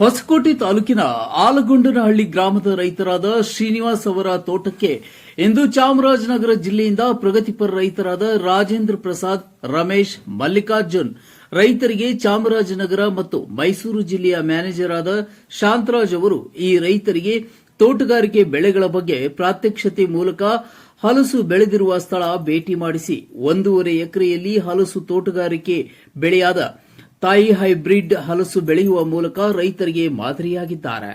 ಹೊಸಕೋಟೆ ತಾಲೂಕಿನ ಆಲಗೊಂಡನಹಳ್ಳಿ ಗ್ರಾಮದ ರೈತರಾದ ಶ್ರೀನಿವಾಸ್ ಅವರ ತೋಟಕ್ಕೆ ಇಂದು ಚಾಮರಾಜನಗರ ಜಿಲ್ಲೆಯಿಂದ ಪ್ರಗತಿಪರ ರೈತರಾದ ರಾಜೇಂದ್ರ ಪ್ರಸಾದ್, ರಮೇಶ್, ಮಲ್ಲಿಕಾರ್ಜುನ್, ರೈತರಿಗೆ ಚಾಮರಾಜನಗರ ಮತ್ತು ಮೈಸೂರು ಜಿಲ್ಲೆಯ ಮ್ಯಾನೇಜರ್ ಆದ ಶಾಂತರಾಜ್ ಅವರು ಈ ರೈತರಿಗೆ ತೋಟಗಾರಿಕೆ ಬೆಳೆಗಳ ಬಗ್ಗೆ ಪ್ರಾತ್ಯಕ್ಷತೆ ಮೂಲಕ ಹಲಸು ಬೆಳೆದಿರುವ ಸ್ಥಳ ಭೇಟಿ ಮಾಡಿಸಿ, ಒಂದೂವರೆ ಎಕರೆಯಲ್ಲಿ ಹಲಸು ತೋಟಗಾರಿಕೆ ಬೆಳೆಯಾದ ತಾಯಿ ಹೈಬ್ರಿಡ್ ಹಲಸು ಬೆಳೆಯುವ ಮೂಲಕ ರೈತರಿಗೆ ಮಾದರಿಯಾಗಿದ್ದಾರೆ.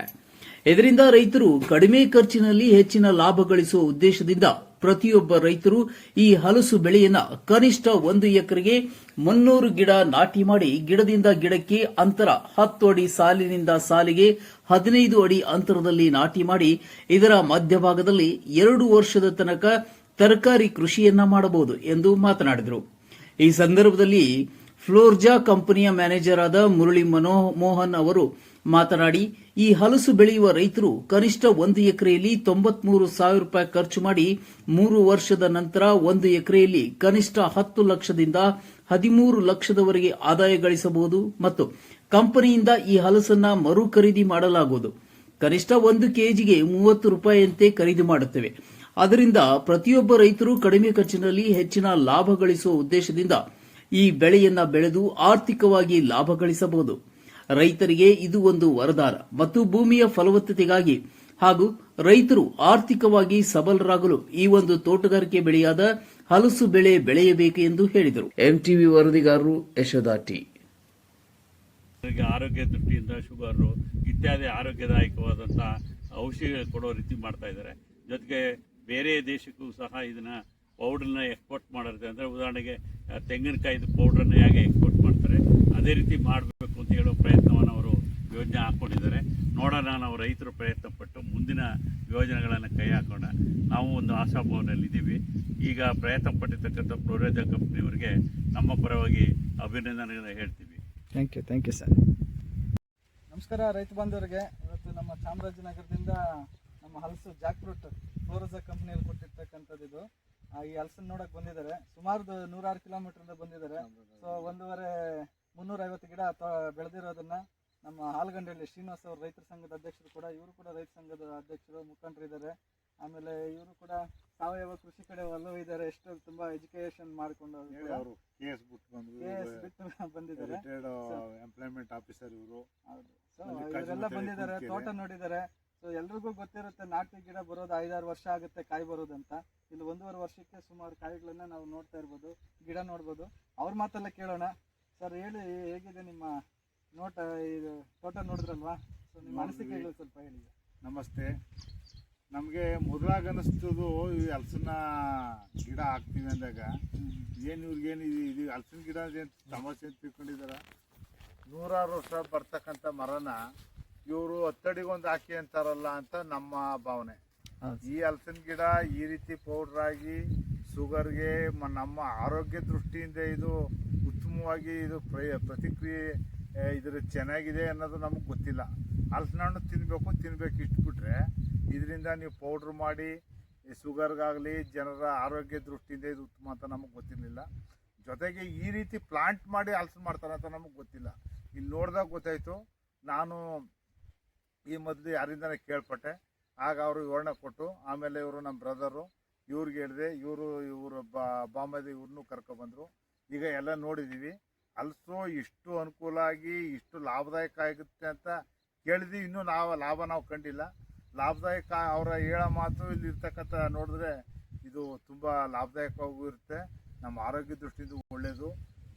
ಇದರಿಂದ ರೈತರು ಕಡಿಮೆ ಖರ್ಚಿನಲ್ಲಿ ಹೆಚ್ಚಿನ ಲಾಭ ಗಳಿಸುವ ಉದ್ದೇಶದಿಂದ ಪ್ರತಿಯೊಬ್ಬ ರೈತರು ಈ ಹಲಸು ಬೆಳೆಯನ್ನ ಕನಿಷ್ಠ ಒಂದು ಎಕರೆಗೆ ಮುನ್ನೂರು ಗಿಡ ನಾಟಿ ಮಾಡಿ ಗಿಡದಿಂದ ಗಿಡಕ್ಕೆ ಅಂತರ ಹತ್ತು ಅಡಿ ಸಾಲಿನಿಂದ ಸಾಲಿಗೆ ಹದಿನೈದು ಅಡಿ ಅಂತರದಲ್ಲಿ ನಾಟಿ ಮಾಡಿ ಇದರ ಮಧ್ಯಭಾಗದಲ್ಲಿ ಎರಡು ವರ್ಷದ ತನಕ ತರಕಾರಿ ಕೃಷಿಯನ್ನ ಮಾಡಬಹುದು ಎಂದು ಮಾತನಾಡಿದರು. ಈ ಸಂದರ್ಭದಲ್ಲಿ ಫ್ಲೋರ್ಜಾ ಕಂಪನಿಯ ಮ್ಯಾನೇಜರ್ ಆದ ಮುರಳಿ ಮನೋಮೋಹನ್ ಅವರು ಮಾತನಾಡಿ, ಈ ಹಲಸು ಬೆಳೆಯುವ ರೈತರು ಕನಿಷ್ಠ ಒಂದು ಎಕರೆಯಲ್ಲಿ ತೊಂಬತ್ಮೂರು ಸಾವಿರ ರೂಪಾಯಿ ಖರ್ಚು ಮಾಡಿ ಮೂರು ವರ್ಷದ ನಂತರ ಒಂದು ಎಕರೆಯಲ್ಲಿ ಕನಿಷ್ಠ ಹತ್ತು ಲಕ್ಷದಿಂದ ಹದಿಮೂರು ಲಕ್ಷದವರೆಗೆ ಆದಾಯ ಗಳಿಸಬಹುದು ಮತ್ತು ಕಂಪನಿಯಿಂದ ಈ ಹಲಸನ್ನ ಮರು ಖರೀದಿ ಮಾಡಲಾಗುವುದು. ಕನಿಷ್ಠ ಒಂದು ಕೆಜಿಗೆ ಮೂವತ್ತು ರೂಪಾಯಿಯಂತೆ ಖರೀದಿ ಮಾಡುತ್ತೇವೆ. ಅದರಿಂದ ಪ್ರತಿಯೊಬ್ಬ ರೈತರು ಕಡಿಮೆ ಖರ್ಚಿನಲ್ಲಿ ಹೆಚ್ಚಿನ ಲಾಭ ಗಳಿಸುವ ಉದ್ದೇಶದಿಂದ ಈ ಬೆಳೆಯನ್ನ ಬೆಳೆದು ಆರ್ಥಿಕವಾಗಿ ಲಾಭ ಗಳಿಸಬಹುದು. ರೈತರಿಗೆ ಇದು ಒಂದು ವರದಾನ ಮತ್ತು ಭೂಮಿಯ ಫಲವತ್ತತೆಗಾಗಿ ಹಾಗೂ ರೈತರು ಆರ್ಥಿಕವಾಗಿ ಸಬಲರಾಗಲು ಈ ಒಂದು ತೋಟಗಾರಿಕೆ ಬೆಳೆಯಾದ ಹಲಸು ಬೆಳೆ ಬೆಳೆಯಬೇಕು ಎಂದು ಹೇಳಿದರು. ಎಂಟಿವಿ ವರದಿಗಾರರು ಯಶೋದಾಟಿ ಅವರಿಗೆ ಆರೋಗ್ಯ ದೃಷ್ಟಿಯಿಂದ ಶುಗರು ಇತ್ಯಾದಿ ಆರೋಗ್ಯದಾಯಕವಾದಂಥ ಔಷಧಿಗಳು ಕೊಡೋ ರೀತಿ ಮಾಡ್ತಾ ಇದ್ದಾರೆ. ಜೊತೆಗೆ ಬೇರೆ ದೇಶಕ್ಕೂ ಸಹ ಇದನ್ನ ಪೌಡರ್ನ ಎಕ್ಸ್ಪೋರ್ಟ್ ಮಾಡಿರುತ್ತೆ. ಅಂದರೆ ಉದಾಹರಣೆಗೆ ತೆಂಗಿನಕಾಯಿದು ಪೌಡ್ರನ್ನ ಹೇಗೆ ಎಕ್ಸ್ಪೋರ್ಟ್ ಮಾಡ್ತಾರೆ ಅದೇ ರೀತಿ ಮಾಡಬೇಕು ಅಂತ ಹೇಳೋ ಪ್ರಯತ್ನವನ್ನು ಅವರು ಯೋಜನೆ ಹಾಕ್ಕೊಂಡಿದ್ದಾರೆ. ನೋಡೋಣ ನಾವು ರೈತರು ಪ್ರಯತ್ನ ಪಟ್ಟು ಮುಂದಿನ ಯೋಜನೆಗಳನ್ನು ಕೈ ಹಾಕೋಣ. ನಾವು ಒಂದು ಆಶಾಭಾವನೆಯಲ್ಲಿ ಇದ್ದೀವಿ. ಈಗ ಪ್ರಯತ್ನ ಪಟ್ಟಿರ್ತಕ್ಕಂಥ ಪ್ರೋರೇಜ ಕಂಪ್ನಿಯವರಿಗೆ ನಮ್ಮ ಪರವಾಗಿ ಅಭಿನಂದನೆಗಳನ್ನು ಹೇಳ್ತೀವಿ. Thank you thank you sir ನಮಸ್ಕಾರ ರೈತ ಬಾಂಧವರಿಗೆ. ಇವತ್ತು ನಮ್ಮ ಚಾಮರಾಜನಗರದಿಂದ ನಮ್ಮ ಹಲಸು ಜಾಕ್ ಫ್ರೂಟ್ ಫ್ಲೋರಸ ಕಂಪ್ನಿಯಲ್ಲಿ ಕೊಟ್ಟಿರ್ತಕ್ಕಂಥದ್ದು ಈ ಹಲಸನ್ ನೋಡಕ್ ಬಂದಿದ್ದಾರೆ. ಸುಮಾರು ನೂರಾರು ಕಿಲೋಮೀಟರ್ ಬಂದಿದ್ದಾರೆ. ಸೊ ಒಂದೂವರೆ ಮುನ್ನೂರ ಐವತ್ತು ಗಿಡ ಬೆಳೆದಿರೋದನ್ನ ನಮ್ಮ ಹಾಲ್ಗಂಡಳ್ಳಿ ಶ್ರೀನಿವಾಸ್ ಅವರು ರೈತರ ಸಂಘದ ಅಧ್ಯಕ್ಷರು ಕೂಡ ಇವರು ಕೂಡ ರೈತ ಸಂಘದ ಅಧ್ಯಕ್ಷರು ಮುಖಂಡರಿದ್ದಾರೆ ಆಮೇಲೆ ಇವರು ಕೂಡ ಸಾವಯವ ಕೃಷಿ ಕಡೆ ಒಲವು ಇದ್ದಾರೆ. ಎಷ್ಟು ತುಂಬಾ ಎಜುಕೇಶನ್ ಮಾಡಿಕೊಂಡು ಬಂದಿದ್ದಾರೆ. ಆಫೀಸರ್ ಇವರು. ಸೊ ಇವರೆಲ್ಲ ಬಂದಿದ್ದಾರೆ. ತೋಟ ನೋಡಿದ್ದಾರೆ. ಸೊ ಎಲ್ರಿಗೂ ಗೊತ್ತಿರುತ್ತೆ ನಾಟಿ ಗಿಡ ಬರೋದು ಐದಾರು ವರ್ಷ ಆಗುತ್ತೆ ಕಾಯಿ ಬರೋದಂತ. ಇಲ್ಲಿ ಒಂದೂವರೆ ವರ್ಷಕ್ಕೆ ಸುಮಾರು ಕಾಯಿಗಳನ್ನ ನಾವು ನೋಡ್ತಾ ಇರ್ಬೋದು ಗಿಡ ನೋಡ್ಬೋದು. ಅವ್ರ ಮಾತೆಲ್ಲ ಕೇಳೋಣ. ಸರ್ ಹೇಳಿ ಹೇಗಿದೆ ನಿಮ್ಮ ನೋಟ ಇದು ತೋಟ ನೋಡಿದ್ರಲ್ವಾ? ಸೊ ನಿಮ್ಮ ಮನಸ್ಸಿಗೆ ಹೇಳಿ ಸ್ವಲ್ಪ ಹೇಳಿ. ನಮಸ್ತೆ. ನಮಗೆ ಮೊದಲಾಗ ಅನಿಸ್ತದು ಈ ಹಲಸಿನ ಗಿಡ ಹಾಕ್ತೀವಿ ಅಂದಾಗ ಏನು ಇವ್ರಿಗೇನು ಇದು ಇದು ಹಲಸಿನ ಗಿಡ ಏನು ಸಮಸ್ಯೆ ಅಂತ ತಿಳ್ಕೊಂಡಿದಾರ? ನೂರಾರು ವರ್ಷ ಬರ್ತಕ್ಕಂಥ ಮರನ ಇವರು ಹತ್ತಡಿಗೊಂದು ಹಾಕಿ ಅಂತಾರಲ್ಲ ಅಂತ ನಮ್ಮ ಭಾವನೆ. ಈ ಹಲಸಿನ ಗಿಡ ಈ ರೀತಿ ಪೌಡ್ರ್ ಆಗಿ ಶುಗರ್ಗೆ ಮ- ನಮ್ಮ ಆರೋಗ್ಯ ದೃಷ್ಟಿಯಿಂದ ಇದು ಉತ್ತಮವಾಗಿ ಇದು ಪ್ರ- ಪ್ರತಿಕ್ರಿಯೆ ಇದ್ರ ಚೆನ್ನಾಗಿದೆ ಅನ್ನೋದು ನಮಗೆ ಗೊತ್ತಿಲ್ಲ. ಹಲಸಿನ ಹಣ್ಣು ತಿನ್ನಬೇಕು ತಿನ್ಬೇಕು ಇಟ್ಬಿಟ್ರೆ ಇದರಿಂದ ನೀವು ಪೌಡ್ರ್ ಮಾಡಿ ಶುಗರ್ಗಾಗಲಿ ಜನರ ಆರೋಗ್ಯ ದೃಷ್ಟಿಯಿಂದ ಇದು ಉತ್ತಮ ಅಂತ ನಮಗೆ ಗೊತ್ತಿರಲಿಲ್ಲ. ಜೊತೆಗೆ ಈ ರೀತಿ ಪ್ಲಾಂಟ್ ಮಾಡಿ ಹಲಸು ಮಾಡ್ತಾರೆ ಅಂತ ನಮಗೆ ಗೊತ್ತಿಲ್ಲ. ಇಲ್ಲಿ ನೋಡಿದಾಗ ಗೊತ್ತಾಯಿತು ನಾನು ಈ ಮೊದಲು ಯಾರಿಂದನೇ ಕೇಳ್ಪಟ್ಟೆ, ಆಗ ಅವರು ವಿವರಣೆ ಕೊಟ್ಟು, ಆಮೇಲೆ ಇವರು ನಮ್ಮ ಬ್ರದರು ಇವ್ರಿಗೆ ಹೇಳಿದೆ, ಇವರು ಇವರು ಬಾಂಬೆದ ಇವ್ರನ್ನೂ ಕರ್ಕೊಬಂದರು. ಈಗ ಎಲ್ಲ ನೋಡಿದ್ದೀವಿ ಅಲ್ಸು ಇಷ್ಟು ಅನುಕೂಲ ಆಗಿ, ಇಷ್ಟು ಲಾಭದಾಯಕ ಆಗುತ್ತೆ ಅಂತ ಕೇಳಿದ್ವಿ. ಇನ್ನೂ ನಾವು ಲಾಭ ನಾವು ಕಂಡಿಲ್ಲ. ಲಾಭದಾಯಕ ಅವರ ಹೇಳೋ ಮಾತು ಇಲ್ಲಿ ಇರ್ತಕ್ಕಂಥ ನೋಡಿದ್ರೆ ಇದು ತುಂಬ ಲಾಭದಾಯಕವಾಗೂ ಇರುತ್ತೆ. ನಮ್ಮ ಆರೋಗ್ಯ ದೃಷ್ಟಿಯಿಂದ ಒಳ್ಳೆಯದು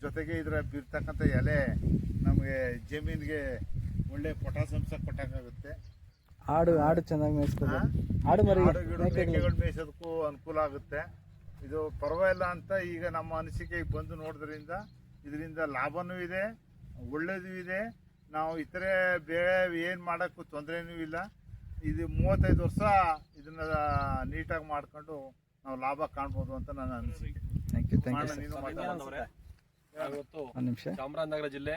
ಜೊತೆಗೆ ಇದರ ಬೀರ್ತಕ್ಕಂಥ ಎಲೆ ನಮಗೆ ಜಮೀನಿಗೆ ಒಳ್ಳೆ ಪೊಟಾಸಿಯಂ ಸಹ ಕೊಟ್ಟಂಗಾಗುತ್ತೆ ಆಡು ಆಡು ಚೆನ್ನಾಗಿ ಮೇಯಿಸ್ತದೆ? ಆಡು ಮರಿ ಆಡು ಗಿಡ ಮೇಕೆಗಳು ಮೇಯಿಸೋದಕ್ಕೂ ಅನುಕೂಲ ಆಗುತ್ತೆ. ಇದು ಪರವಾಗಿಲ್ಲ ಅಂತ ಈಗ ನಮ್ಮ ಅನಿಸಿಕೆಗೆ ಬಂದು ನೋಡೋದ್ರಿಂದ ಇದರಿಂದ ಲಾಭನೂ ಇದೆ ಒಳ್ಳೇದು ಇದೆ. ನಾವು ಇತರೆ ಬೇರೆ ಏನು ಮಾಡೋಕ್ಕೂ ತೊಂದರೆನೂ ಇಲ್ಲ. ಇದು ಮೂವತ್ತೈದು ವರ್ಷ ಇದನ್ನ ನೀಟಾಗಿ ಮಾಡ್ಕೊಂಡು ನಾವು ಲಾಭ ಕಾಣ್ಬೋದು ಅಂತ ನನ್ನ ಅನಿಸಿಕೆ. Thank you thank you sir ಇವತ್ತು ಒಂದು ನಿಮಿಷ. ಚಾಮರಾಜನಗರ ಜಿಲ್ಲೆ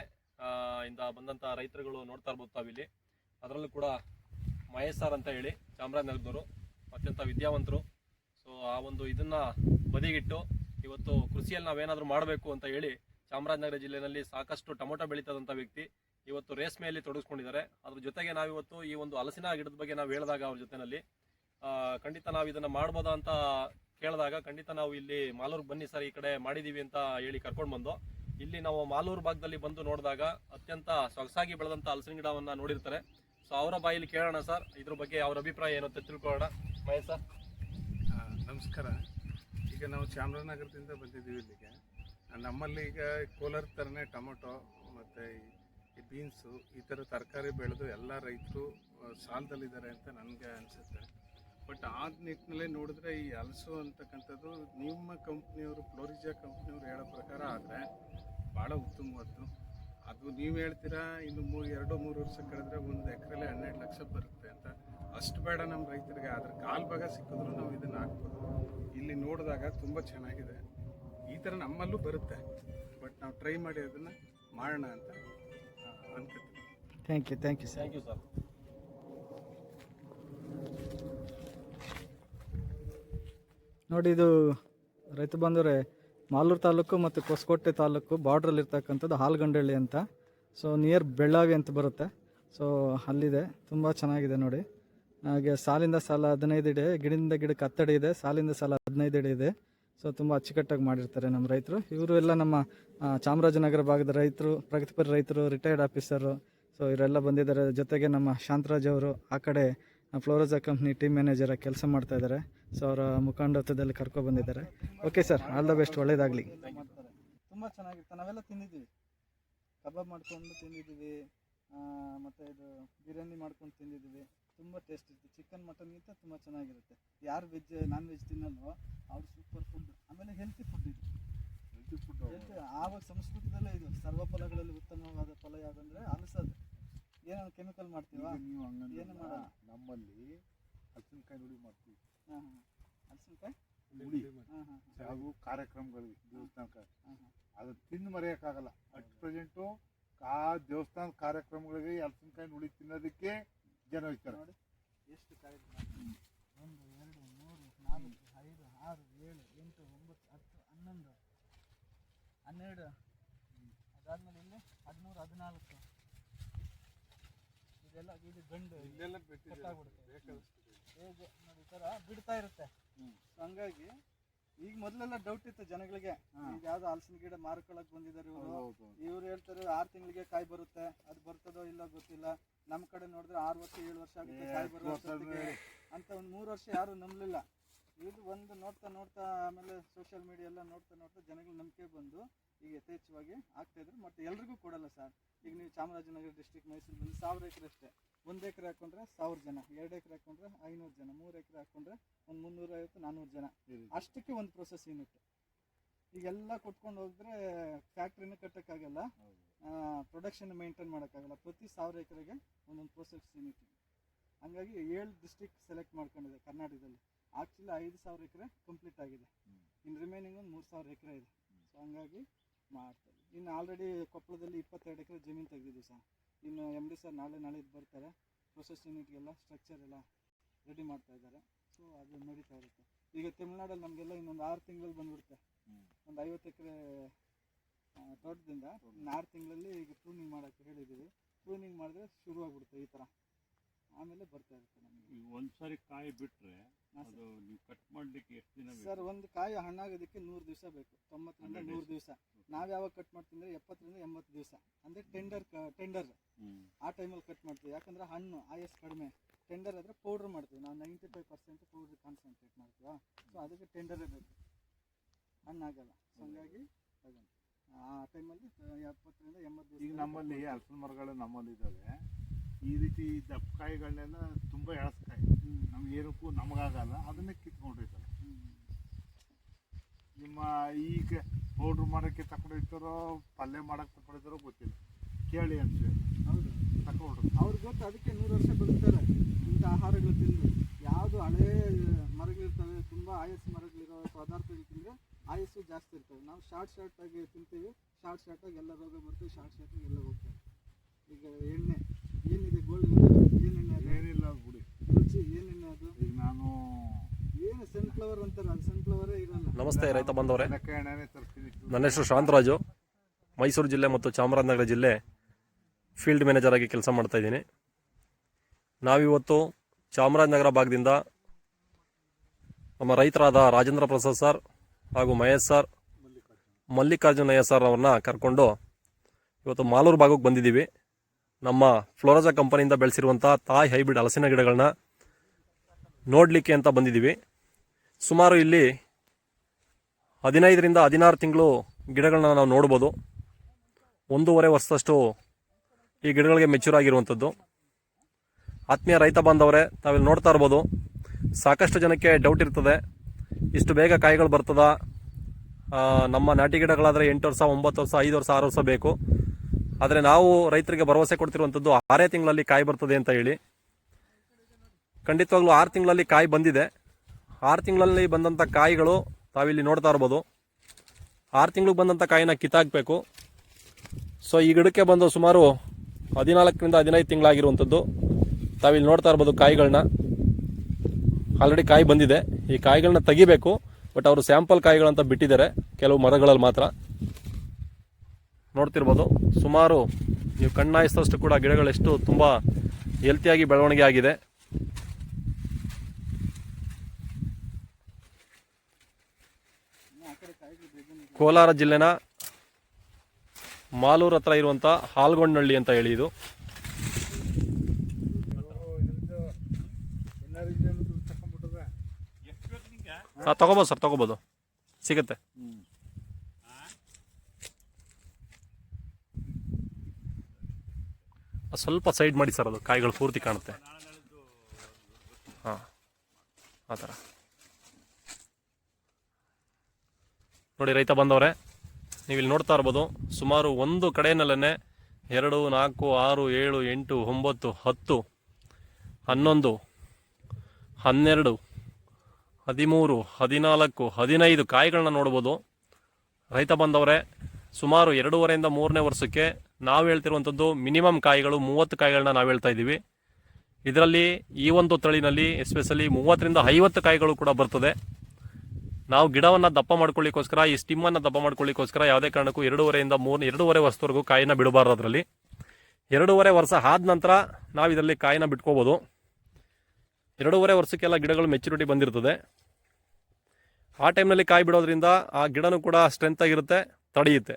ಇಂದ ಬಂದಂತ ರೈತರುಗಳು ನೋಡ್ತಾ ಇರ್ಬೋದು ತಾವಿಲ್ಲಿ. ಅದರಲ್ಲೂ ಕೂಡ ಮಹೇಶ್ ಸರ್ ಅಂತ ಹೇಳಿ ಚಾಮರಾಜನಗರದವರು ಅತ್ಯಂತ ವಿದ್ಯಾವಂತರು. ಸೊ ಆ ಒಂದು ಇದನ್ನ ಬದಿಗಿಟ್ಟು ಇವತ್ತು ಕೃಷಿಯಲ್ಲಿ ನಾವೇನಾದರೂ ಮಾಡಬೇಕು ಅಂತ ಹೇಳಿ ಚಾಮರಾಜನಗರ ಜಿಲ್ಲೆಯಲ್ಲಿ ಸಾಕಷ್ಟು ಟೊಮೊಟೊ ಬೆಳೀತದಂತ ವ್ಯಕ್ತಿ ಇವತ್ತು ರೇಷ್ಮೆಯಲ್ಲಿ ತೊಡಗಿಸ್ಕೊಂಡಿದ್ದಾರೆ. ಅದ್ರ ಜೊತೆಗೆ ನಾವಿವತ್ತು ಈ ಒಂದು ಹಲಸಿನ ಗಿಡದ ಬಗ್ಗೆ ನಾವು ಹೇಳಿದಾಗ ಅವ್ರ ಜೊತೆಯಲ್ಲಿ ಖಂಡಿತ ನಾವು ಇದನ್ನ ಮಾಡ್ಬೋದಾ ಅಂತ ಕೇಳಿದಾಗ ಖಂಡಿತ ನಾವು ಇಲ್ಲಿ ಮಾಲೂರು ಬನ್ನಿ ಸರ್, ಈ ಕಡೆ ಮಾಡಿದೀವಿ ಅಂತ ಹೇಳಿ ಕರ್ಕೊಂಡು ಬಂದು ಇಲ್ಲಿ ನಾವು ಮಾಲೂರು ಭಾಗದಲ್ಲಿ ಬಂದು ನೋಡಿದಾಗ ಅತ್ಯಂತ ಸೊಗಸಾಗಿ ಬೆಳೆದಂತ ಹಲಸಿನ ಗಿಡವನ್ನ ನೋಡಿರ್ತಾರೆ. ಸೊ ಅವರ ಬಾಯಲ್ಲಿ ಕೇಳೋಣ ಸರ್, ಇದ್ರ ಬಗ್ಗೆ ಅವ್ರ ಅಭಿಪ್ರಾಯ ಏನು ಅಂತ ತಿಳ್ಕೊಳ್ಳೋಣ. ಮಹೇಶ್ ಸರ್. ನಮಸ್ಕಾರ. ಈಗ ನಾವು ಚಾಮರಾಜನಗರದಿಂದ ಬಂದಿದ್ದೀವಿ ಇಲ್ಲಿಗೆ. ನಮ್ಮಲ್ಲಿ ಈಗ ಕೋಲಾರ ಥರನೇ ಟೊಮೊಟೊ, ಮತ್ತು ಈ ಬೀನ್ಸು, ಈ ಥರ ತರಕಾರಿ ಬೆಳೆದು ಎಲ್ಲ ರೈತರು ಸಾಲದಲ್ಲಿದ್ದಾರೆ ಅಂತ ನನಗೆ ಅನಿಸುತ್ತೆ. ಬಟ್ ಆ ನಿಟ್ಟಿನಲ್ಲಿ ನೋಡಿದ್ರೆ ಈ ಹಲಸು ಅಂತಕ್ಕಂಥದ್ದು ನಿಮ್ಮ ಕಂಪ್ನಿಯವರು, ಫ್ಲೋರಿಜಾ ಕಂಪ್ನಿಯವರು ಹೇಳೋ ಪ್ರಕಾರ ಆದರೆ ಭಾಳ ಉತ್ತಮವಾದ್ದು ಅದು ನೀವು ಹೇಳ್ತೀರಾ? ಇನ್ನು ಮೂರು ಎರಡು ಮೂರು ವರ್ಷ ಕಳೆದ್ರೆ ಒಂದು ಎಕರೆಲೆ ಹನ್ನೆರಡು ಲಕ್ಷ ಬರುತ್ತೆ ಅಂತ. ಅಷ್ಟು ಬೇಡ ನಮ್ಮ ರೈತರಿಗೆ ಆದರೆ ಕಾಲು ಭಾಗ ಸಿಕ್ಕಿದ್ರು ನಾವು ಇದನ್ನು ಹಾಕ್ಬೋದು. ಇಲ್ಲಿ ನೋಡಿದಾಗ ತುಂಬ ಚೆನ್ನಾಗಿದೆ. ಈ ಥರ ನಮ್ಮಲ್ಲೂ ಬರುತ್ತೆ. ಬಟ್ ನಾವು ಟ್ರೈ ಮಾಡಿ ಅದನ್ನು ಮಾಡೋಣ ಅಂತ ಅನ್ಕೋತೀವಿ thank you thank you sir thank you sir ನೋಡಿ ಇದು ರೈತ ಬಂದವರೇ ಮಾಲೂರು ತಾಲೂಕು ಮತ್ತು ಕೊಸಕೋಟೆ ತಾಲೂಕು ಬಾರ್ಡ್ರಲ್ಲಿ ಇರ್ತಕ್ಕಂಥದ್ದು ಹಾಲ್ಗಂಡಳ್ಳಿ ಅಂತ. ಸೊ ನಿಯರ್ ಬೆಳ್ಳಾವಿ ಅಂತ ಬರುತ್ತೆ. ಸೊ ಅಲ್ಲಿದೆ. ತುಂಬ ಚೆನ್ನಾಗಿದೆ ನೋಡಿ. ಹಾಗೆ ಸಾಲಿಂದ ಸಾಲ ಹದಿನೈದು ಇಡೆ ಗಿಡದಿಂದ ಗಿಡಕ್ಕೆ ಹತ್ತಡಿ ಇದೆ. ಸಾಲಿಂದ ಸಾಲ ಹದಿನೈದು ಇಡೆ ಇದೆ. ಸೊ ತುಂಬ ಅಚ್ಚುಕಟ್ಟಾಗಿ ಮಾಡಿರ್ತಾರೆ ನಮ್ಮ ರೈತರು. ಇವರು ಎಲ್ಲ ನಮ್ಮ ಚಾಮರಾಜನಗರ ಭಾಗದ ರೈತರು, ಪ್ರಗತಿಪರ ರೈತರು ರಿಟೈರ್ಡ್ ಆಫೀಸರು ಸೊ ಇವರೆಲ್ಲ ಬಂದಿದ್ದಾರೆ. ಜೊತೆಗೆ ನಮ್ಮ ಶಾಂತರಾಜ್ ಅವರು ಆ ಕಡೆ ಫ್ಲೋರೋಜಾ ಕಂಪ್ನಿ ಟೀಮ್ ಮ್ಯಾನೇಜರ್ ಕೆಲಸ ಮಾಡ್ತಾ ಇದ್ದಾರೆ ಸೊ ಅವರ ಮುಖಂಡತ್ವದಲ್ಲಿ ಕರ್ಕೊ ಬಂದಿದ್ದಾರೆ. Okay sir all the best ಒಳ್ಳೇದಾಗಲಿ. ತುಂಬ ಚೆನ್ನಾಗಿತ್ತು. ನಾವೆಲ್ಲ ತಿಂದಿದ್ದೀವಿ. ಕಬಾಬ್ ಮಾಡ್ಕೊಂಡು ತಿಂದಿದ್ದೀವಿ. ಮತ್ತು ಇದು ಬಿರಿಯಾನಿ ಮಾಡ್ಕೊಂಡು ತಿಂದಿದ್ದೀವಿ. ತುಂಬ ಟೇಸ್ಟ್ ಇತ್ತು. ಚಿಕನ್ ಮಟನ್ಗಿಂತ ತುಂಬ ಚೆನ್ನಾಗಿರುತ್ತೆ. ಯಾರು ವೆಜ್ ನಾನ್ ವೆಜ್ ತಿನ್ನಲ್ವೋ ಅವ್ರು ಸೂಪರ್ ಫುಡ್ ಆಮೇಲೆ ಹೆಲ್ತಿ ಫುಡ್ ಇದು. ಹೆಲ್ತಿ ಫುಡ್ ಆವಾಗ ಸಂಸ್ಕೃತದಲ್ಲೇ ಇದು ಸರ್ವ ಫಲಗಳಲ್ಲಿ ಉತ್ತಮವಾದ ಫಲ ಯಾವುದಂದ್ರೆ ಹಲಸದು ಏನೋ ಕೆಮಿಕಲ್ ಮಾಡ್ತೀವಾ? ನೀವು ಹಂಗಂದ್ರೆ ಏನು ಮಾಡಲ್ಲ. ನಮ್ಮಲ್ಲಿ ಹಲಸಿನಕಾಯಿ ಹುಳಿ ಮಾಡ್ತೀವಿ. ಹಾಂ ಹಾಂ. ಹಲಸಿನಕಾಯಿ? ಹುಳಿ ಹಾಂ ಹಾಂ. ಹಾಗೂ ಕಾರ್ಯಕ್ರಮಗಳಿಗೆ ದೇವಸ್ಥಾನಕ್ಕೆ. ಹಾಂ ಹಾಂ. ಅದು ತಿಂದು ಮರೆಯೋಕ್ಕಾಗಲ್ಲ. ಅಟ್ ಪ್ರೆಸೆಂಟು ಆ ದೇವಸ್ಥಾನದ ಕಾರ್ಯಕ್ರಮಗಳಿಗೆ ಹಲಸಿನಕಾಯಿ ಹುಳಿ ತಿನ್ನೋದಕ್ಕೆ ಜನ ಹೋಗ್ತಾರೆ ನೋಡಿ ಎಷ್ಟು ಕಾರ್ಯಕ್ರಮ ಒಂದು ಎರಡು ಮೂರು ನಾಲ್ಕು ಐದು ಆರು ಏಳು ಎಂಟು ಒಂಬತ್ತು ಹತ್ತು ಹನ್ನೊಂದು ಹನ್ನೆರಡು ಅದಾದಮೇಲೆ ಇಲ್ಲಿ ಹದಿಮೂರು ಹದಿನಾಲ್ಕು. ಇದೆಲ್ಲ ಇದು ಗಂಡು ಇಲ್ಲೆಲ್ಲ ಕಟ್ಟಾಗ್ಬಿಡುತ್ತೆ. ಬೇಕಾದಷ್ಟು ಹೇಗೆ ನೋಡಿ ಈ ಥರ ಬಿಡ್ತಾ ಇರುತ್ತೆ. ಹಂಗಾಗಿ ಈಗ ಮೊದಲೆಲ್ಲ ಡೌಟ್ ಇತ್ತು ಜನಗಳಿಗೆ. ಈಗ ಯಾವ್ದು ಹಲಸಿನ ಗಿಡ ಮಾರ್ಕೊಳಕ್ ಬಂದಿದ್ದಾರೆ ಇವರು. ಇವ್ರು ಹೇಳ್ತಾರೆ ಆರು ತಿಂಗಳಿಗೆ ಕಾಯಿ ಬರುತ್ತೆ. ಅದು ಬರ್ತದೋ ಇಲ್ಲ ಗೊತ್ತಿಲ್ಲ. ನಮ್ಮ ಕಡೆ ನೋಡಿದ್ರೆ ಆರು ವರ್ಷ ಏಳು ವರ್ಷ ಆಗುತ್ತೆ ಕಾಯಿ ಬರುತ್ತೆ ಬರೋ ಅಂತ ಒಂದು ಮೂರು ವರ್ಷ ಯಾರು ನಂಬಲಿಲ್ಲ. ಇದು ಒಂದು ನೋಡ್ತಾ ನೋಡ್ತಾ ಆಮೇಲೆ ಸೋಷಿಯಲ್ ಮೀಡಿಯಾ ಎಲ್ಲ ನೋಡ್ತಾ ನೋಡ್ತಾ ಜನಗಳ ನಂಬಿಕೆ ಬಂದು ಈಗ ಯಥೇಚ್ಛವಾಗಿ ಆಗ್ತಾ ಇದ್ರು. ಮತ್ತೆ ಎಲ್ರಿಗೂ ಕೊಡಲ್ಲ ಸರ್ ಈಗ ನೀವು ಚಾಮರಾಜನಗರ ಡಿಸ್ಟಿಕ್ ಮೈಸೂರು ಬಂದು ಸಾವಿರ ಎಕರೆ ಅಷ್ಟೇ. ಒಂದು ಎಕರೆ ಹಾಕೊಂಡ್ರೆ ಸಾವಿರ ಜನ ಎರಡು ಎಕರೆ ಹಾಕೊಂಡ್ರೆ ಐನೂರು ಜನ ಮೂರು ಎಕರೆ ಹಾಕೊಂಡ್ರೆ ಒಂದು ಮುನ್ನೂರೈವತ್ತು ನಾನ್ನೂರು ಜನ. ಅಷ್ಟಕ್ಕೆ ಒಂದು ಪ್ರೊಸೆಸ್ ಯೂನಿಟ್ ಈಗೆಲ್ಲ ಕೊಟ್ಕೊಂಡು ಹೋದ್ರೆ ಫ್ಯಾಕ್ಟ್ರಿನ ಕಟ್ಟಕ್ಕಾಗಲ್ಲ. ಪ್ರೊಡಕ್ಷನ್ ಮೇಂಟೈನ್ ಮಾಡೋಕ್ಕಾಗಲ್ಲ. ಪ್ರತಿ ಸಾವಿರ ಎಕರೆಗೆ ಒಂದೊಂದು ಪ್ರೊಸೆಸ್ ಯೂನಿಟ್ ಹಂಗಾಗಿ ಏಳು ಡಿಸ್ಟಿಕ್ ಸೆಲೆಕ್ಟ್ ಮಾಡ್ಕೊಂಡಿದೆ ಕರ್ನಾಟಕದಲ್ಲಿ. ಆಕ್ಚುಲಿ ಐದು ಸಾವಿರ ಎಕರೆ ಕಂಪ್ಲೀಟ್ ಆಗಿದೆ. ಇನ್ನು ರಿಮೈನಿಂಗ್ ಒಂದು ಮೂರು ಸಾವಿರ ಎಕರೆ ಇದೆ. ಸೊ ಹಂಗಾಗಿ ಮಾಡ್ತಾರೆ ಇನ್ನು ಆಲ್ರೆಡಿ ಕೊಪ್ಪಳದಲ್ಲಿ ಇಪ್ಪತ್ತೆರಡು ಎಕರೆ ಜಮೀನು ತೆಗೆದಿದ್ದೀವಿ ಸರ್. ಇನ್ನು ಎಂ ಡಿ ಸರ್ ನಾಳೆ ನಾಳೆ ಇದು ಬರ್ತಾರೆ. ಪ್ರೊಸೆಸ್ ಯೂನಿಟ್ಗೆಲ್ಲ ಸ್ಟ್ರಕ್ಚರ್ ಎಲ್ಲ ರೆಡಿ ಮಾಡ್ತಾ ಇದ್ದಾರೆ. ಸೊ ಅದು ನಡೀತಾ ಇರುತ್ತೆ. ಈಗ ತಮಿಳ್ನಾಡಲ್ಲಿ ನಮಗೆಲ್ಲ ಇನ್ನೊಂದು ಆರು ತಿಂಗಳಲ್ಲಿ ಬಂದ್ಬಿಡುತ್ತೆ. ಒಂದು ಐವತ್ತು ಎಕರೆ ತೋಟದಿಂದ ಇನ್ನು ಆರು ತಿಂಗಳಲ್ಲಿ ಈಗ ಪ್ರೂನಿಂಗ್ ಮಾಡೋಕ್ಕೆ ಹೇಳಿದ್ದೀವಿ. ಪ್ರೂನಿಂಗ್ ಮಾಡಿದ್ರೆ ಶುರು ಆಗ್ಬಿಡುತ್ತೆ ಈ ಥರ ಆಮೇಲೆ ಬರ್ತಾ ಇರುತ್ತೆ ನಮಗೆ. ಈಗ ಒಂದ್ಸರಿ ಕಾಯಿ ಬಿಟ್ರೆ ಅದು ನೀವು ಕಟ್ ಮಾಡ್ಲಿಕ್ಕೆ ಎಷ್ಟು ದಿನ ಬೇಕು? ಸರ್ ಒಂದು ಕಾಯಿ ಹಣ್ಣಾಗೋದಕ್ಕೆ ನೂರು ದಿವಸ ಬೇಕು. ತೊಂಬತ್ತರಿಂದ ನೂರು ದಿವಸ. ನಾವು ಯಾವಾಗ ಕಟ್ ಮಾಡ್ತೀವಿ ಅಂದರೆ ಎಪ್ಪತ್ತರಿಂದ ಎಂಬತ್ತು ದಿವಸ. ಅಂದರೆ ಟೆಂಡರ್ ಟೆಂಡರ್ ಹ್ಮ್. ಆ ಟೈಮಲ್ಲಿ ಕಟ್ ಮಾಡ್ತೀವಿ. ಯಾಕಂದ್ರೆ ಹಣ್ಣು ಆಯಸ್ ಕಡಿಮೆ. ಟೆಂಡರ್ ಆದರೆ ಪೌಡ್ರ್ ಮಾಡ್ತೀವಿ. ನಾವು ninety five percent powder concentrate ಮಾಡ್ತೀವಾ? So ಅದಕ್ಕೆ ಟೆಂಡರೇ ಬೇಕು. ಹಣ್ಣಾಗಲ್ಲ. ಸೊ ಹಂಗಾಗಿ ತಗೊಂಡು ಆ ಟೈಮಲ್ಲಿ ಎಪ್ಪತ್ತರಿಂದ ಎಂಬತ್ತು ದಿವಸ ಈಗ ನಮ್ಮಲ್ಲಿ ಹಲಸಿನ ಮರಗಳು ನಮ್ಮಲ್ಲಿ ಇದ್ದಾವೆ ಈ ರೀತಿ ದಪ್ಪ ಕಾಯಿಗಳನ್ನೆಲ್ಲ ತುಂಬ ಎಳಸ್ಕಾಯಿ ನಮ್ಗೆ ಏನಕ್ಕೂ ನಮಗಾಗಲ್ಲ ಅದನ್ನೇ ಕಿತ್ಕೊಂಡಿರ್ತಾರೆ ನಿಮ್ಮ ಈಗ ಪೌಡ್ರ್ ಮಾಡೋಕ್ಕೆ ತಗೊಂಡಿರ್ತಾರೋ ಪಲ್ಯ ಮಾಡೋಕ್ಕೆ ತಗೊಂಡಿರ್ತಾರೋ ಗೊತ್ತಿಲ್ಲ. ಕೇಳಿ ಅನ್ಸುತ್ತೆ ಹೌದು. ತಗೊಂಡ್ರು ಅವ್ರಿಗೆ ಗೊತ್ತು ಅದಕ್ಕೆ ನೂರು ವರ್ಷ ಬದುಕ್ತಾರೆ. ಇಂಥ ಆಹಾರಗಳು ತಿಂದು ಯಾವುದು ಹಳೇ ಮರಗಳಿರ್ತವೆ ತುಂಬ ಆಯಸ್ಸು ಮರಗಳಿರೋ ಪದಾರ್ಥಗಳು ತಿಂದರೆ ಆಯಸ್ಸು ಜಾಸ್ತಿ ಇರ್ತವೆ ನಾವು ಶಾರ್ಟ್ ಶಾರ್ಟ್ ಆಗಿ ತಿಂತೀವಿ ಶಾರ್ಟ್ ಶಾರ್ಟ್ ಆಗಿ ಎಲ್ಲ ರೋಗ ಬರ್ತೀವಿ ಶಾರ್ಟ್ ಶಾರ್ಟ್ ಆಗಿ ಎಲ್ಲ ಹೋಗ್ತವೆ ಈಗ ಎಣ್ಣೆ ಏನಿದೆ ಗೋಲ್ಡ್ ಏನೆಣ್ಣೆ ಏನಿಲ್ಲ ಬಿಡಿ. ರುಚಿ ಏನೆಣ್ಣೆ ಅದು? ಈಗ ನಾನು ಏನು ಸನ್ಫ್ಲವರ್ ಅಂತಾರೆ ಅದು ಸನ್ಫ್ಲವರೇ ಇರಲ್ಲ. ನಮಸ್ತೆ ರೈತ ಬಂದವರೇ. ಎಣ್ಣೆನೇ ನನ್ನ ಹೆಸರು ಶಾಂತರಾಜು. ಮೈಸೂರು ಜಿಲ್ಲೆ ಮತ್ತು ಚಾಮರಾಜನಗರ ಜಿಲ್ಲೆ ಫೀಲ್ಡ್ ಮ್ಯಾನೇಜರ್ ಆಗಿ ಕೆಲಸ ಮಾಡ್ತಾ ಇದ್ದೀನಿ. ನಾವಿವತ್ತು ಚಾಮರಾಜನಗರ ಭಾಗದಿಂದ ನಮ್ಮ ರೈತರಾದ ರಾಜೇಂದ್ರ ಪ್ರಸಾದ್ ಸರ್ ಹಾಗೂ ಮಹೇಶ್ ಸರ್ ಮಲ್ಲಿಕಾರ್ಜುನಯ್ಯ ಸರ್ ಅವ್ರನ್ನ ಕರ್ಕೊಂಡು ಇವತ್ತು ಮಾಲೂರು ಭಾಗಕ್ಕೆ ಬಂದಿದ್ದೀವಿ. ನಮ್ಮ ಫ್ಲೋರಜಾ ಕಂಪನಿಯಿಂದ ಬೆಳೆಸಿರುವಂಥ ತಾಯಿ ಹೈಬ್ರಿಡ್ ಹಲಸಿನ ಗಿಡಗಳನ್ನ ನೋಡಲಿಕ್ಕೆ ಅಂತ ಬಂದಿದ್ದೀವಿ. ಸುಮಾರು ಇಲ್ಲಿ ಹದಿನೈದರಿಂದ ಹದಿನಾರು ತಿಂಗಳು ಗಿಡಗಳನ್ನ ನಾವು ನೋಡ್ಬೋದು. ಒಂದೂವರೆ ವರ್ಷದಷ್ಟು ಈ ಗಿಡಗಳಿಗೆ ಮೆಚೂರ್ ಆಗಿರುವಂಥದ್ದು. ಆತ್ಮೀಯ ರೈತ ಬಾಂಧವರೇ ತಾವಿಲ್ಲಿ ನೋಡ್ತಾ ಇರ್ಬೋದು. ಸಾಕಷ್ಟು ಜನಕ್ಕೆ ಡೌಟ್ ಇರ್ತದೆ. ಇಷ್ಟು ಬೇಗ ಕಾಯಿಗಳು ಬರ್ತದ? ನಮ್ಮ ನಾಟಿ ಗಿಡಗಳಾದರೆ ಎಂಟು ವರ್ಷ, ಒಂಬತ್ತು ವರ್ಷ, ಐದು ವರ್ಷ, ಆರು ವರ್ಷ ಬೇಕು. ಆದರೆ ನಾವು ರೈತರಿಗೆ ಭರವಸೆ ಕೊಡ್ತಿರುವಂಥದ್ದು ಆರೇ ತಿಂಗಳಲ್ಲಿ ಕಾಯಿ ಬರ್ತದೆ ಅಂತ ಹೇಳಿ. ಖಂಡಿತವಾಗ್ಲೂ ಆರು ತಿಂಗಳಲ್ಲಿ ಕಾಯಿ ಬಂದಿದೆ. ಆರು ತಿಂಗಳಲ್ಲಿ ಬಂದಂಥ ಕಾಯಿಗಳು ತಾವಿಲ್ಲಿ ನೋಡ್ತಾ ಇರ್ಬೋದು. ಆರು ತಿಂಗಳಿಗೆ ಬಂದಂಥ ಕಾಯಿನ ಕಿತ್ತಾಕಬೇಕು ಸೊ ಈ ಗಿಡಕ್ಕೆ ಬಂದು ಸುಮಾರು ಹದಿನಾಲ್ಕರಿಂದ ಹದಿನೈದು ತಿಂಗಳಾಗಿರುವಂಥದ್ದು ತಾವಿಲ್ಲಿ ನೋಡ್ತಾ ಇರ್ಬೋದು ಕಾಯಿಗಳನ್ನ ಆಲ್ರೆಡಿ ಕಾಯಿ ಬಂದಿದೆ. ಈ ಕಾಯಿಗಳನ್ನ ತೆಗಿಬೇಕು. ಬಟ್ ಅವರು ಸ್ಯಾಂಪಲ್ ಕಾಯಿಗಳಂತ ಬಿಟ್ಟಿದ್ದಾರೆ. ಕೆಲವು ಮರಗಳಲ್ಲಿ ಮಾತ್ರ. ನೋಡ್ತಿರ್ಬೋದು. ಸುಮಾರು ನೀವು ಕಣ್ಣಾಯಿಸಿದಷ್ಟು ಕೂಡ ಗಿಡಗಳೆಷ್ಟು ತುಂಬ ಹೆಲ್ತಿಯಾಗಿ ಬೆಳವಣಿಗೆ ಆಗಿದೆ. ಕೋಲಾರ ಜಿಲ್ಲೆನ ಮಾಲೂರು ಹತ್ರ ಇರುವಂಥ ಹಾಲ್ಗೊಂಡಳ್ಳಿ ಅಂತ ಹೇಳಿ ಇದು. ತಗೋಬೋದು ಸರ್, ತಗೋಬೋದು. ಸಿಗುತ್ತೆ. ಸ್ವಲ್ಪ ಸೈಡ್ ಮಾಡಿ ಸರ್ ಅದು ಕಾಯಿಗಳು ಪೂರ್ತಿ ಕಾಣುತ್ತೆ. ಹಾಂ, ಆ ಥರ. ನೋಡಿ ರೈತ ಬಂದವರೇ ನೀವು ಇಲ್ಲಿ ನೋಡ್ತಾ ಇರ್ಬೋದು, ಸುಮಾರು ಒಂದು ಕಡೆಯಲ್ಲೇ ಎರಡು, ನಾಲ್ಕು, ಆರು, ಏಳು, ಎಂಟು, ಒಂಬತ್ತು, ಹತ್ತು, ಹನ್ನೊಂದು, ಹನ್ನೆರಡು, ಹದಿಮೂರು, ಹದಿನಾಲ್ಕು, ಹದಿನೈದು ಕಾಯಿಗಳನ್ನ ನೋಡ್ಬೋದು. ರೈತ ಬಂದವರೇ, ಸುಮಾರು ಎರಡೂವರೆಯಿಂದ ಮೂರನೇ ವರ್ಷಕ್ಕೆ ನಾವು ಹೇಳ್ತಿರುವಂಥದ್ದು ಮಿನಿಮಮ್ ಕಾಯಿಗಳು ಮೂವತ್ತು ಕಾಯಿಗಳನ್ನ ನಾವು ಹೇಳ್ತಾ ಇದ್ದೀವಿ. ಇದರಲ್ಲಿ ಈ ಒಂದು ತಳಿನಲ್ಲಿ ಎಸ್ಪೆಷಲಿ ಮೂವತ್ತರಿಂದ ಐವತ್ತು ಕಾಯಿಗಳು ಕೂಡ ಬರ್ತದೆ. ನಾವು ಗಿಡವನ್ನು ದಪ್ಪ ಮಾಡ್ಕೊಳ್ಳಿಕ್ಕೋಸ್ಕರ, ಈ ಸ್ಟಿಮ್ಮನ್ನು ದಪ್ಪ ಮಾಡ್ಕೊಳ್ಳಿಕ್ಕೋಸ್ಕರ ಯಾವುದೇ ಕಾರಣಕ್ಕೂ ಎರಡೂವರೆಯಿಂದ ಮೂರು, ಎರಡೂವರೆ ವರ್ಷದವರೆಗೂ ಕಾಯಿನ ಬಿಡಬಾರ್ದು ಅದರಲ್ಲಿ. ಎರಡೂವರೆ ವರ್ಷ ಆದ ನಂತರ ನಾವು ಇದರಲ್ಲಿ ಕಾಯಿನ ಬಿಟ್ಕೋಬೋದು. ಎರಡೂವರೆ ವರ್ಷಕ್ಕೆಲ್ಲ ಗಿಡಗಳು ಮೆಚುರಿಟಿ ಬಂದಿರ್ತದೆ. ಆ ಟೈಮ್ನಲ್ಲಿ ಕಾಯಿ ಬಿಡೋದ್ರಿಂದ ಆ ಗಿಡನೂ ಕೂಡ ಸ್ಟ್ರೆಂತ್ ಆಗಿರುತ್ತೆ, ತಡೆಯುತ್ತೆ.